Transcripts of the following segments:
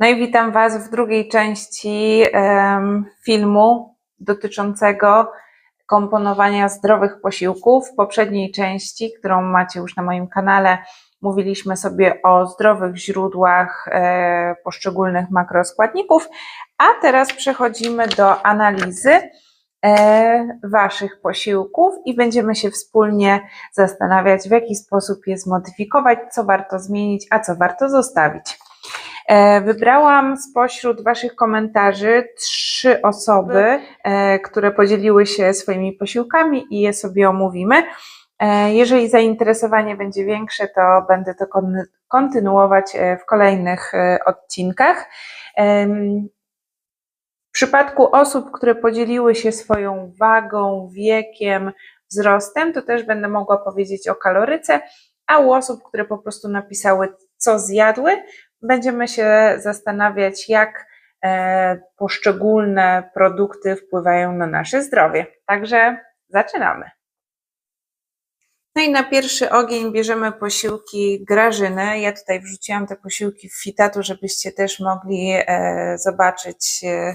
No i witam Was w drugiej części filmu dotyczącego komponowania zdrowych posiłków. W poprzedniej części, którą macie już na moim kanale, mówiliśmy sobie o zdrowych źródłach e, poszczególnych makroskładników, a teraz przechodzimy do analizy e, Waszych posiłków i będziemy się wspólnie zastanawiać, w jaki sposób je zmodyfikować, co warto zmienić, a co warto zostawić. E, Wybrałam spośród Waszych komentarzy trzy osoby, e, które podzieliły się swoimi posiłkami i je sobie omówimy. E, Jeżeli zainteresowanie będzie większe, to będę to kon- kontynuować w kolejnych odcinkach. W przypadku osób, które podzieliły się swoją wagą, wiekiem, wzrostem, to też będę mogła powiedzieć o kaloryce, a u osób, które po prostu napisały, co zjadły, będziemy się zastanawiać, jak e, poszczególne produkty wpływają na nasze zdrowie. Także zaczynamy. No i na pierwszy ogień bierzemy posiłki Grażyny. Ja tutaj wrzuciłam te posiłki w fitatu, żebyście też mogli e, zobaczyć, e,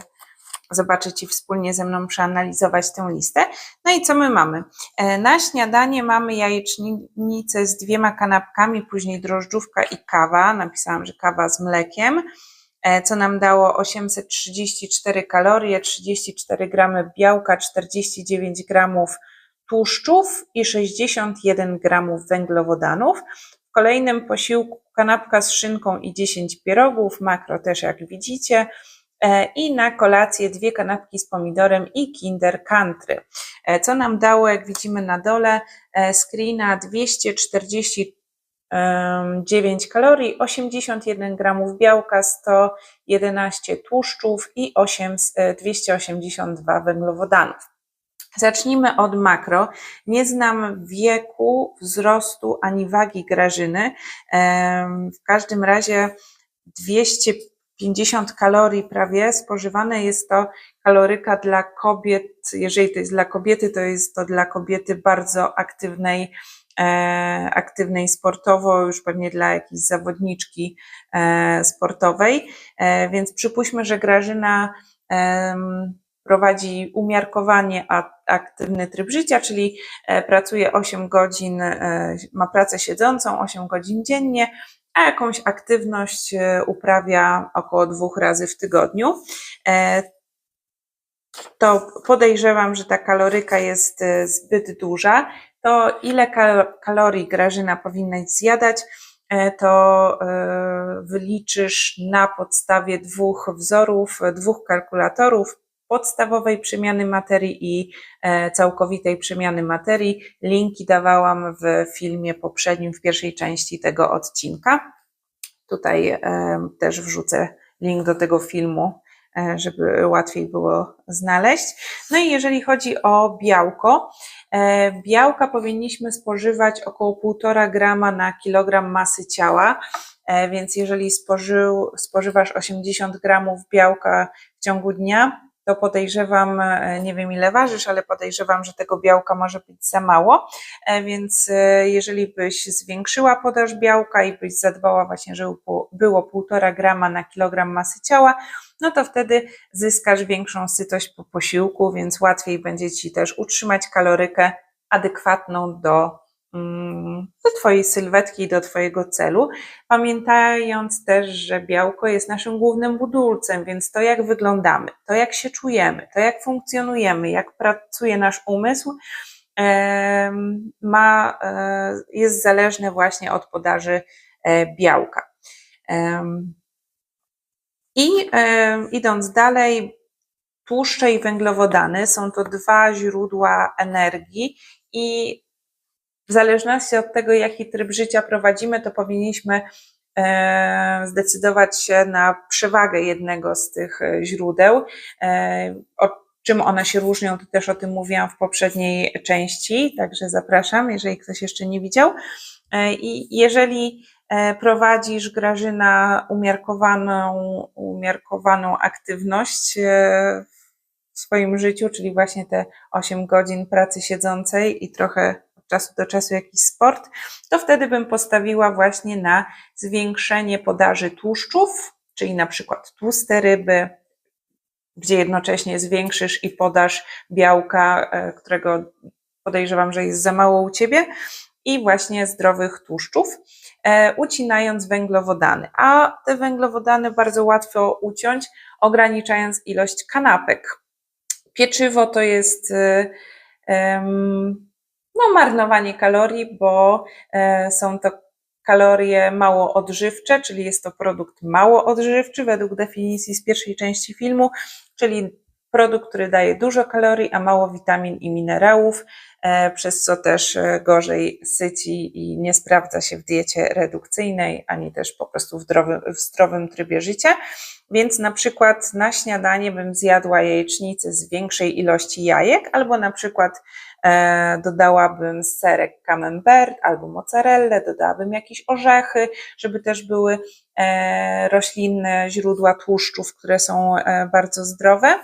zobaczyć i wspólnie ze mną przeanalizować tę listę. No i co my mamy? E, Na śniadanie mamy jajecznicę z dwiema kanapkami, później drożdżówka i kawa. Napisałam, że kawa z mlekiem, e, co nam dało 834 kalorie, 34 gramy białka, 49 gramów tłuszczów i 61 gramów węglowodanów. W kolejnym posiłku kanapka z szynką i 10 pierogów, makro też jak widzicie. E, I na kolację dwie kanapki z pomidorem i kinder country. E, Co nam dało, jak widzimy na dole, e, screena 249 kalorii, 81 gramów białka, 111 tłuszczów i 8, e, 282 węglowodanów. Zacznijmy od makro. Nie znam wieku, wzrostu ani wagi Grażyny. W każdym razie 250 kalorii prawie spożywane jest to kaloryka dla kobiet. Jeżeli to jest dla kobiety, to jest to dla kobiety bardzo aktywnej, e, aktywnej sportowo, już pewnie dla jakiejś zawodniczki e, sportowej. E, więc przypuśćmy, że Grażyna em, prowadzi umiarkowanie aktywny tryb życia, czyli e, pracuje 8 godzin, e, ma pracę siedzącą 8 godzin dziennie, a jakąś aktywność e, uprawia około dwóch razy w tygodniu. E, To podejrzewam, że ta kaloryka jest e, zbyt duża. To ile kal- kalorii Grażyna powinnaś zjadać, to wyliczysz na podstawie dwóch wzorów, dwóch kalkulatorów, podstawowej przemiany materii i e, całkowitej przemiany materii. Linki dawałam w filmie poprzednim, w pierwszej części tego odcinka. Tutaj e, też wrzucę link do tego filmu, e, żeby łatwiej było znaleźć. No i jeżeli chodzi o białko, białka powinniśmy spożywać około 1,5 grama na kilogram masy ciała. Więc jeżeli spożył, spożywasz 80 gramów białka w ciągu dnia, to podejrzewam, e, nie wiem ile ważysz, ale podejrzewam, że tego białka może być za mało. E, Więc e, jeżeli byś zwiększyła podaż białka i byś zadbała właśnie, żeby było- było 1,5 grama na kilogram masy ciała, no to wtedy zyskasz większą sytość po posiłku, więc łatwiej będzie Ci też utrzymać kalorykę adekwatną do, do Twojej sylwetki i do Twojego celu. Pamiętając też, że białko jest naszym głównym budulcem, więc to jak wyglądamy, to jak się czujemy, to jak funkcjonujemy, jak pracuje nasz umysł, ma, e, jest zależne właśnie od podaży e, białka. I em, idąc dalej, tłuszcze i węglowodany są to dwa źródła energii i w zależności od tego, jaki tryb życia prowadzimy, to powinniśmy e, zdecydować się na przewagę jednego z tych e, źródeł. E, O czym one się różnią, to też o tym mówiłam w poprzedniej części, także zapraszam, jeżeli ktoś jeszcze nie widział. I jeżeli prowadzisz Grażyna umiarkowaną, umiarkowaną aktywność w swoim życiu, czyli właśnie te 8 godzin pracy siedzącej i trochę czasu do czasu jakiś sport, to wtedy bym postawiła właśnie na zwiększenie podaży tłuszczów, czyli na przykład tłuste ryby, gdzie jednocześnie zwiększysz i podasz białka, e, którego podejrzewam, że jest za mało u ciebie, i właśnie zdrowych tłuszczów, e, ucinając węglowodany. A te węglowodany bardzo łatwo uciąć, ograniczając ilość kanapek. Pieczywo to jest no, marnowanie kalorii, bo e, są to kalorie mało odżywcze, czyli jest to produkt mało odżywczy według definicji z pierwszej części filmu, czyli produkt, który daje dużo kalorii, a mało witamin i minerałów, e, przez co też e, gorzej syci i nie sprawdza się w diecie redukcyjnej, ani też po prostu w zdrowym, w zdrowym trybie życia. Więc na przykład na śniadanie bym zjadła jajecznicę z większej ilości jajek, albo na przykład dodałabym serek camembert albo mozzarellę, dodałabym jakieś orzechy, żeby też były e, roślinne źródła tłuszczów, które są e, bardzo zdrowe.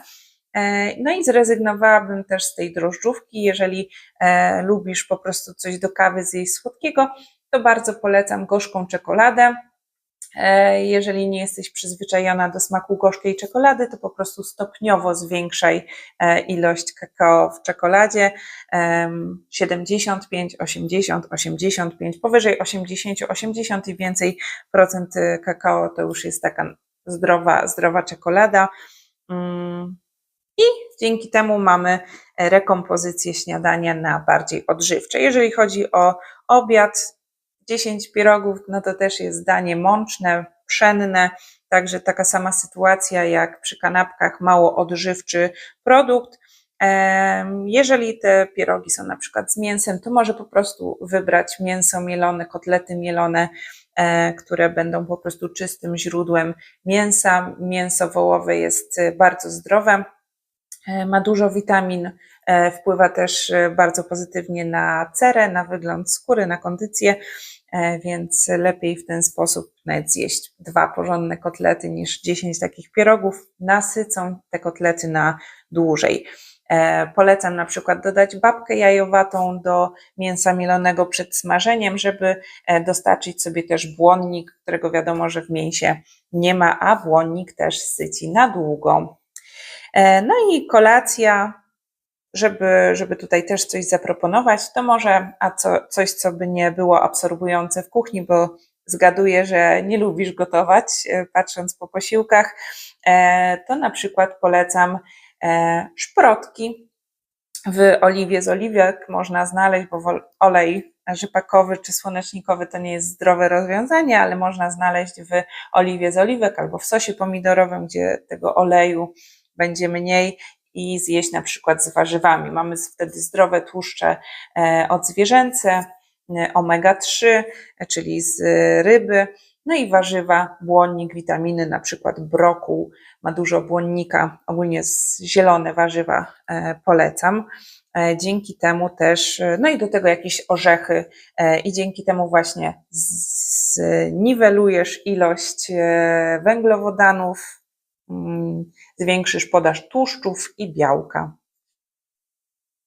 E, no i zrezygnowałabym też z tej drożdżówki. Jeżeli e, lubisz po prostu coś do kawy zjeść słodkiego, to bardzo polecam gorzką czekoladę. E, jeżeli nie jesteś przyzwyczajona do smaku gorzkiej czekolady, to po prostu stopniowo zwiększaj ilość kakao w czekoladzie. 75, 80, 85, powyżej 80, 80 i więcej procent kakao to już jest taka zdrowa, zdrowa czekolada. Mm, i dzięki temu mamy rekompozycję śniadania na bardziej odżywcze. Jeżeli chodzi o obiad, 10 pierogów, no to też jest danie mączne, pszenne, także taka sama sytuacja jak przy kanapkach, mało odżywczy produkt. Jeżeli te pierogi są na przykład z mięsem, to może po prostu wybrać mięso mielone, kotlety mielone, e, które będą po prostu czystym źródłem mięsa. Mięso wołowe jest bardzo zdrowe, ma dużo witamin, e, wpływa też e, bardzo pozytywnie na cerę, na wygląd skóry, na kondycję, więc lepiej w ten sposób nawet zjeść dwa porządne kotlety niż dziesięć takich pierogów. Nasycą te kotlety na dłużej. Polecam na przykład dodać babkę jajowatą do mięsa mielonego przed smażeniem, żeby dostarczyć sobie też błonnik, którego wiadomo, że w mięsie nie ma, a błonnik też syci na długo. E, no i kolacja, żeby, żeby tutaj też coś zaproponować, to może a co, coś, co by nie było absorbujące w kuchni, bo zgaduję, że nie lubisz gotować, e, patrząc po posiłkach, e, to na przykład polecam szprotki. W oliwie z oliwek można znaleźć, bo olej rzepakowy czy słonecznikowy to nie jest zdrowe rozwiązanie, ale można znaleźć w oliwie z oliwek albo w sosie pomidorowym, gdzie tego oleju będzie mniej i zjeść na przykład z warzywami. Mamy wtedy zdrowe tłuszcze e, odzwierzęce, e, omega-3, czyli z ryby, no i warzywa, błonnik, witaminy, na przykład brokuł. Ma dużo błonnika, ogólnie zielone warzywa e, polecam. Dzięki temu też, no i do tego jakieś orzechy, i dzięki temu właśnie zniwelujesz ilość węglowodanów, zwiększysz podaż tłuszczów i białka.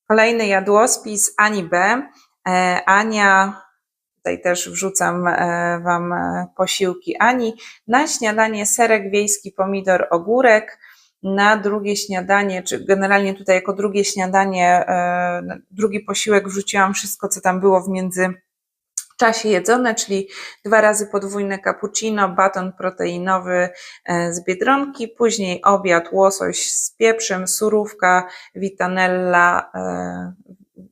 Kolejny jadłospis Ani B. E, Ania, tutaj też wrzucam e, Wam e, posiłki Ani. Na śniadanie serek wiejski, pomidor, ogórek. Na drugie śniadanie, czy generalnie tutaj jako drugie śniadanie, drugi posiłek wrzuciłam wszystko, co tam było w między czasie jedzone, czyli dwa razy podwójne cappuccino, baton proteinowy e, z Biedronki, później obiad łosoś z pieprzem, surówka, vitanella, e,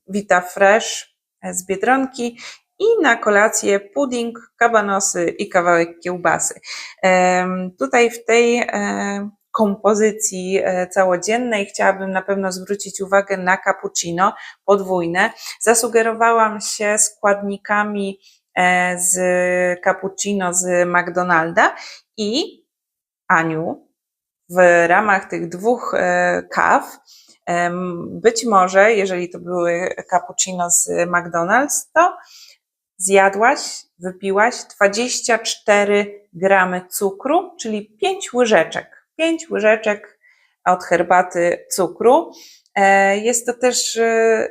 vita fresh e, z Biedronki i na kolację pudding, kabanosy i kawałek kiełbasy. Tutaj w tej kompozycji e, całodziennej. Chciałabym na pewno zwrócić uwagę na cappuccino podwójne. Zasugerowałam się składnikami e, z cappuccino z McDonalda i Aniu w ramach tych dwóch e, kaw. Być może, jeżeli to były cappuccino z McDonald's, to zjadłaś, wypiłaś 24 gramy cukru, czyli 5 łyżeczek 5 łyżeczek od herbaty cukru. E, jest to też e,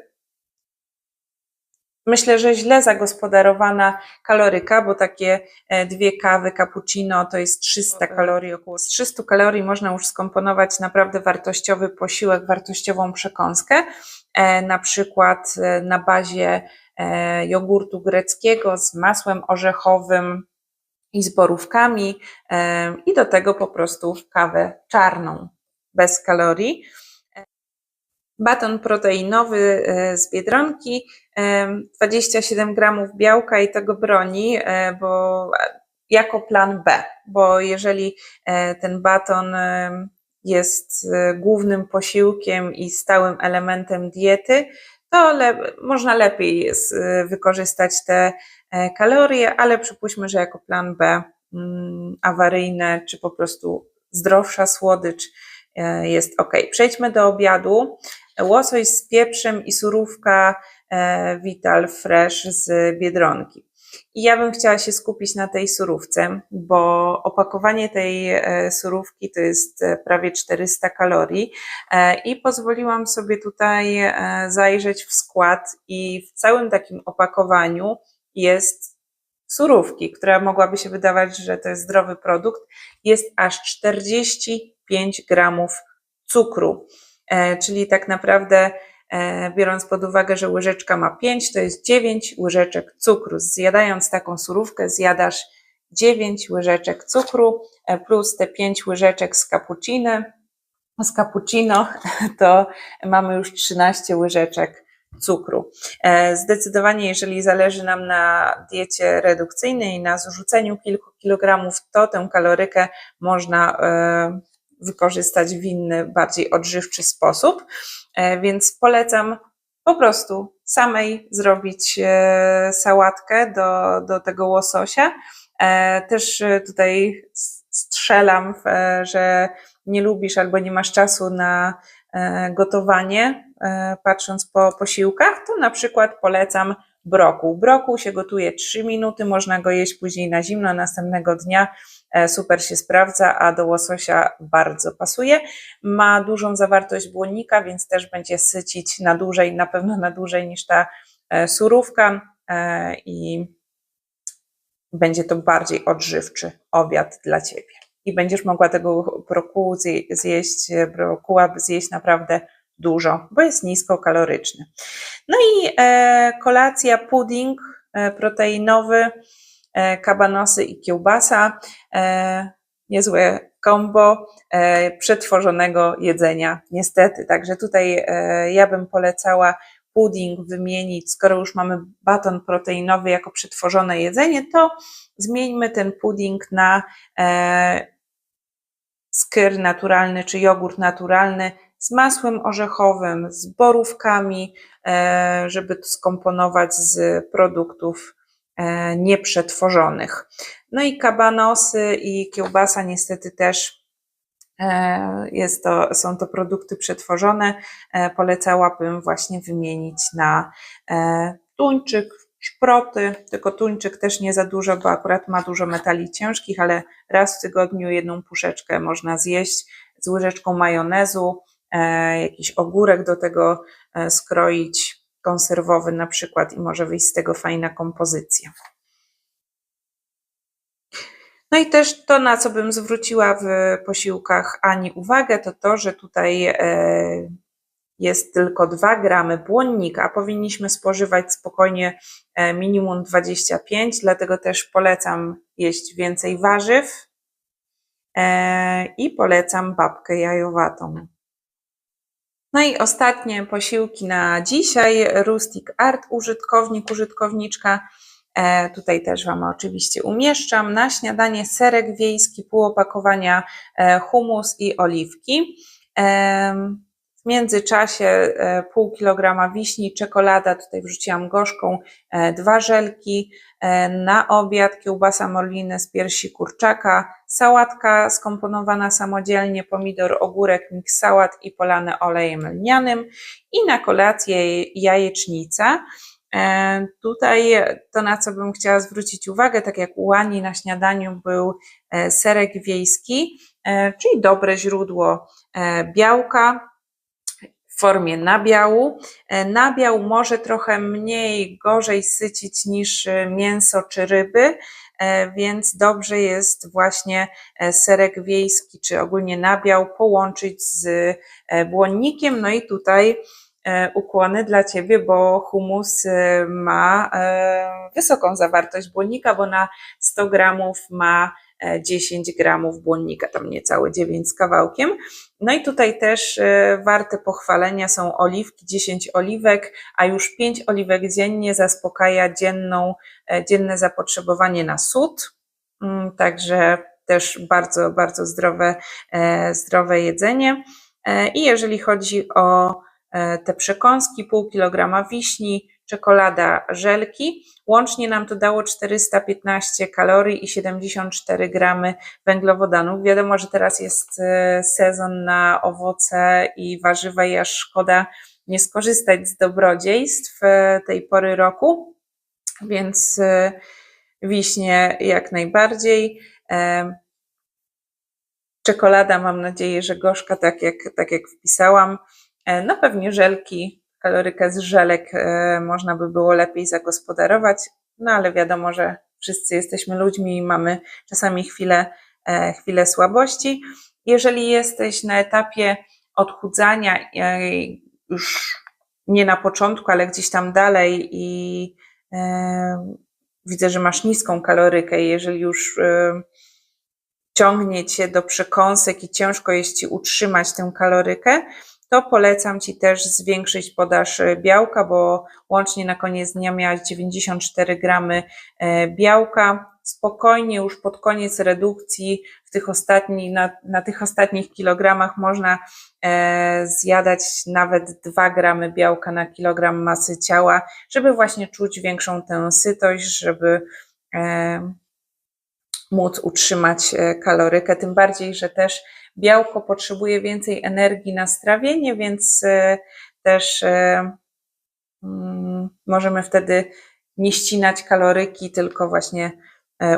myślę, że źle zagospodarowana kaloryka, bo takie e, dwie kawy cappuccino to jest 300 kalorii, około z 300 kalorii można już skomponować naprawdę wartościowy posiłek, wartościową przekąskę, na przykład na bazie jogurtu greckiego z masłem orzechowym i z borówkami i do tego po prostu kawę czarną bez kalorii. Baton proteinowy z Biedronki 27 gramów białka i tego broni, e, bo jako plan B, bo jeżeli e, ten baton jest e, głównym posiłkiem i stałym elementem diety, to le można lepiej wykorzystać te kalorie, ale przypuśćmy, że jako plan B mm, awaryjne, czy po prostu zdrowsza słodycz jest ok. Przejdźmy do obiadu. Łosoś z pieprzem i surówka E, Vital Fresh z Biedronki. I ja bym chciała się skupić na tej surówce, bo opakowanie tej e, surówki to jest e, prawie 400 kalorii i pozwoliłam sobie tutaj zajrzeć w skład i w całym takim opakowaniu jest surówki, która mogłaby się wydawać, że to jest zdrowy produkt, jest aż 45 gramów cukru, czyli tak naprawdę E, biorąc pod uwagę, że łyżeczka ma 5, to jest 9 łyżeczek cukru. Zjadając taką surówkę, zjadasz 9 łyżeczek cukru e, plus te 5 łyżeczek z cappuccino. Z cappuccino to mamy już 13 łyżeczek cukru. E, zdecydowanie, jeżeli zależy nam na diecie redukcyjnej, na zrzuceniu kilku kilogramów, to tę kalorykę można wykorzystać w inny, bardziej odżywczy sposób. E, więc polecam po prostu samej zrobić e, sałatkę do, do tego łososia. E, też tutaj strzelam, że nie lubisz albo nie masz czasu na gotowanie, patrząc po posiłkach, to na przykład polecam brokuł. Brokuł się gotuje 3 minuty, można go jeść później na zimno, następnego dnia E, super się sprawdza, a do łososia bardzo pasuje. Ma dużą zawartość błonnika, więc też będzie sycić na dłużej, na pewno na dłużej niż ta e, surówka e, i będzie to bardziej odżywczy obiad dla Ciebie. I będziesz mogła tego brokułu zjeść, brokuła zjeść naprawdę dużo, bo jest niskokaloryczny. No i kolacja, pudding proteinowy, E, kabanosy i kiełbasa. E, niezłe kombo e, przetworzonego jedzenia, niestety. Także tutaj ja bym polecała pudding wymienić, skoro już mamy baton proteinowy jako przetworzone jedzenie, to zmieńmy ten pudding na skyr naturalny czy jogurt naturalny z masłem orzechowym, z borówkami, żeby to skomponować z produktów E, nieprzetworzonych. No i kabanosy i kiełbasa niestety też e, jest to, są to produkty przetworzone. E, polecałabym właśnie wymienić na tuńczyk, szproty, tylko tuńczyk też nie za dużo, bo akurat ma dużo metali ciężkich, ale raz w tygodniu jedną puszeczkę można zjeść z łyżeczką majonezu, jakiś ogórek do tego skroić, konserwowy na przykład i może wyjść z tego fajna kompozycja. No i też to, na co bym zwróciła w posiłkach Ani uwagę, to to, że tutaj e, jest tylko 2 gramy błonnika, a powinniśmy spożywać spokojnie e, minimum 25, dlatego też polecam jeść więcej warzyw e, i polecam babkę jajowatą. No i ostatnie posiłki na dzisiaj. Rustic Art, użytkownik, użytkowniczka. E, tutaj też Wam oczywiście umieszczam. Na śniadanie serek wiejski, pół opakowania e, humus i oliwki. W międzyczasie e, pół kilograma wiśni, czekolada, tutaj wrzuciłam gorzką, e, dwa żelki, e, na obiad kiełbasa morliny z piersi kurczaka, sałatka skomponowana samodzielnie, pomidor, ogórek, miks sałat i polane olejem lnianym i na kolację jajecznica. Tutaj to, na co bym chciała zwrócić uwagę, tak jak u Łani na śniadaniu był serek wiejski, czyli dobre źródło białka, w formie nabiału. E, Nabiał może trochę mniej, gorzej sycić niż e, mięso czy ryby, e, więc dobrze jest właśnie serek wiejski czy ogólnie nabiał połączyć z błonnikiem. No i tutaj ukłony dla Ciebie, bo humus ma wysoką zawartość błonnika, bo na 100 gramów ma 10 gramów błonnika, tam niecałe 9 z kawałkiem. No i tutaj też e, warte pochwalenia są oliwki, 10 oliwek, a już 5 oliwek dziennie zaspokaja dzienną, e, dzienne zapotrzebowanie na sód. Mm, Także też bardzo, bardzo zdrowe, e, zdrowe jedzenie. E, I jeżeli chodzi o e, te przekąski, pół kilograma wiśni, czekolada, żelki, łącznie nam to dało 415 kalorii i 74 gramy węglowodanów. Wiadomo, że teraz jest e, sezon na owoce i warzywa i aż szkoda nie skorzystać z dobrodziejstw e, tej pory roku, więc e, wiśnie jak najbardziej. Czekolada, mam nadzieję, że gorzka, tak jak, tak jak wpisałam. No pewnie żelki, kalorykę z żelek e, można by było lepiej zagospodarować, no ale wiadomo, że wszyscy jesteśmy ludźmi i mamy czasami chwilę, e, chwilę słabości. Jeżeli jesteś na etapie odchudzania, e, już nie na początku, ale gdzieś tam dalej i widzę, że masz niską kalorykę jeżeli już ciągnie cię do przekąsek i ciężko jest ci utrzymać tę kalorykę, to polecam ci też zwiększyć podaż e, białka, bo łącznie na koniec dnia miałaś 94 gramy e, białka. Spokojnie już pod koniec redukcji w tych ostatnich, na, na tych ostatnich kilogramach można e, zjadać nawet 2 gramy białka na kilogram masy ciała, żeby właśnie czuć większą tę sytość, żeby e, móc utrzymać e, kalorykę, tym bardziej, że też białko potrzebuje więcej energii na strawienie, więc e, też e, mm, możemy wtedy nie ścinać kaloryki, tylko właśnie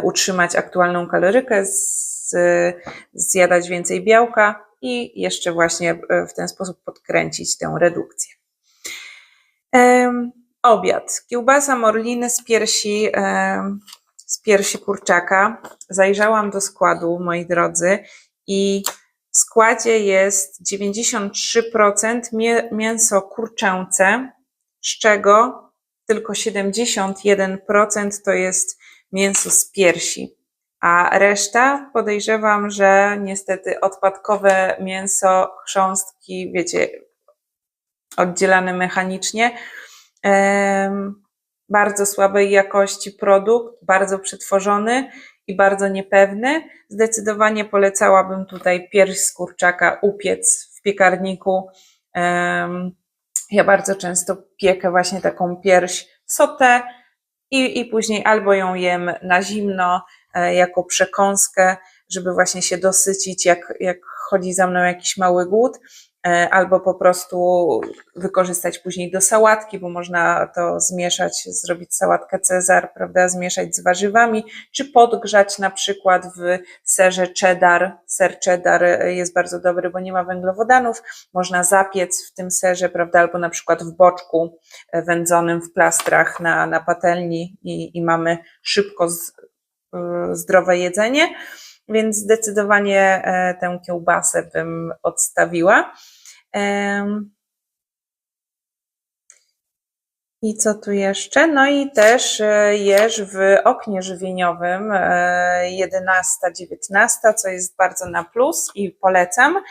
utrzymać aktualną kalorykę, zjadać więcej białka i jeszcze właśnie w ten sposób podkręcić tę redukcję. Obiad. Kiełbasa morliny z piersi, z piersi kurczaka. Zajrzałam do składu, moi drodzy, i w składzie jest 93% mię- mięso kurczęce, z czego tylko 71% to jest mięso z piersi. A reszta podejrzewam, że niestety odpadkowe mięso, chrząstki, wiecie, oddzielane mechanicznie, em, bardzo słabej jakości produkt, bardzo przetworzony i bardzo niepewny. Zdecydowanie polecałabym tutaj pierś z kurczaka upiec w piekarniku. Ja bardzo często piekę właśnie taką pierś sotę i, i później albo ją jem na zimno e, jako przekąskę, żeby właśnie się dosycić, jak, jak chodzi za mną jakiś mały głód, albo po prostu wykorzystać później do sałatki, bo można to zmieszać, zrobić sałatkę Cezar, prawda, zmieszać z warzywami, czy podgrzać na przykład w serze cheddar. Ser cheddar e, jest bardzo dobry, bo nie ma węglowodanów. Można zapiec w tym serze, prawda, albo na przykład w boczku e, wędzonym w plastrach na, na patelni i, i mamy szybko z, zdrowe jedzenie. Więc zdecydowanie e, tę kiełbasę bym odstawiła. I co tu jeszcze? No i też e, jeż w oknie żywieniowym e, 11-19, co jest bardzo na plus i polecam,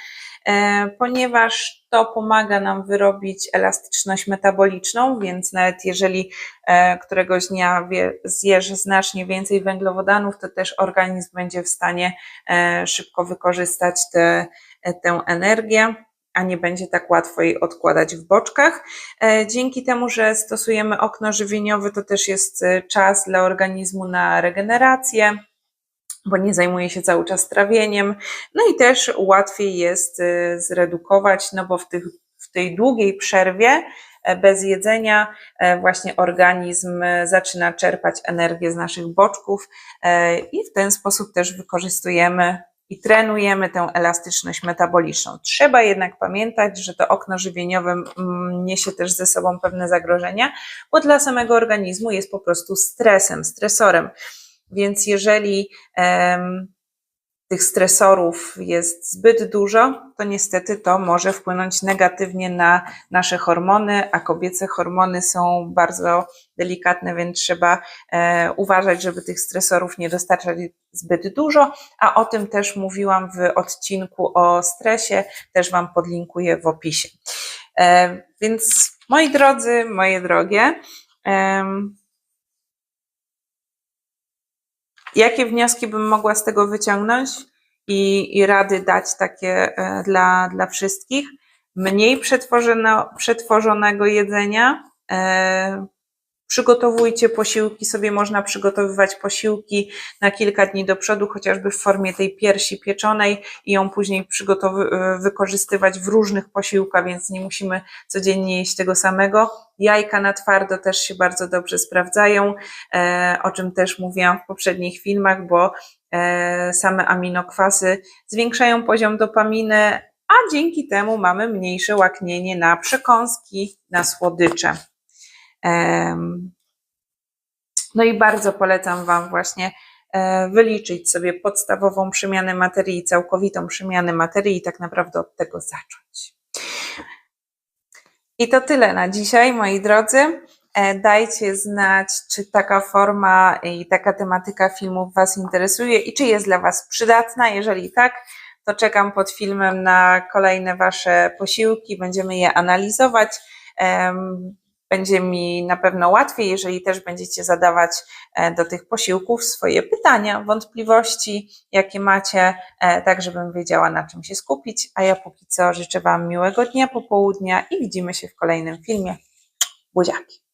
e, ponieważ to pomaga nam wyrobić elastyczność metaboliczną, więc nawet jeżeli e, któregoś dnia zjesz znacznie więcej węglowodanów, to też organizm będzie w stanie e, szybko wykorzystać tę tę energię, a nie będzie tak łatwo jej odkładać w boczkach. E, Dzięki temu, że stosujemy okno żywieniowe, to też jest e, czas dla organizmu na regenerację, bo nie zajmuje się cały czas trawieniem. No i też łatwiej jest e, zredukować, no bo w, tych, w tej długiej przerwie bez jedzenia właśnie organizm zaczyna czerpać energię z naszych boczków i w ten sposób też wykorzystujemy i trenujemy tę elastyczność metaboliczną. Trzeba jednak pamiętać, że to okno żywieniowe mm, niesie też ze sobą pewne zagrożenia, bo dla samego organizmu jest po prostu stresem, stresorem. Więc jeżeli tych stresorów jest zbyt dużo, to niestety to może wpłynąć negatywnie na nasze hormony, a kobiece hormony są bardzo delikatne, więc trzeba e, uważać, żeby tych stresorów nie dostarczać zbyt dużo, a o tym też mówiłam w odcinku o stresie, też Wam podlinkuję w opisie. E, więc moi drodzy, moje drogie, em, Jakie wnioski bym mogła z tego wyciągnąć i, i rady dać takie e, dla, dla wszystkich? Mniej przetworzonego jedzenia. Przygotowujcie posiłki, sobie można przygotowywać posiłki na kilka dni do przodu, chociażby w formie tej piersi pieczonej i ją później e, wykorzystywać w różnych posiłkach, więc nie musimy codziennie jeść tego samego. Jajka na twardo też się bardzo dobrze sprawdzają, e, o czym też mówiłam w poprzednich filmach, bo e, same aminokwasy zwiększają poziom dopaminy, a dzięki temu mamy mniejsze łaknienie na przekąski, na słodycze. No i bardzo polecam Wam właśnie e, wyliczyć sobie podstawową przemianę materii, całkowitą przemianę materii i tak naprawdę od tego zacząć. I to tyle na dzisiaj, moi drodzy. E, Dajcie znać, czy taka forma i taka tematyka filmów Was interesuje i czy jest dla Was przydatna. Jeżeli tak, to czekam pod filmem na kolejne Wasze posiłki. Będziemy je analizować. Będzie mi na pewno łatwiej, jeżeli też będziecie zadawać e, do tych posiłków swoje pytania, wątpliwości, jakie macie, e, tak żebym wiedziała, na czym się skupić. A ja póki co życzę Wam miłego dnia, popołudnia i widzimy się w kolejnym filmie. Buziaki.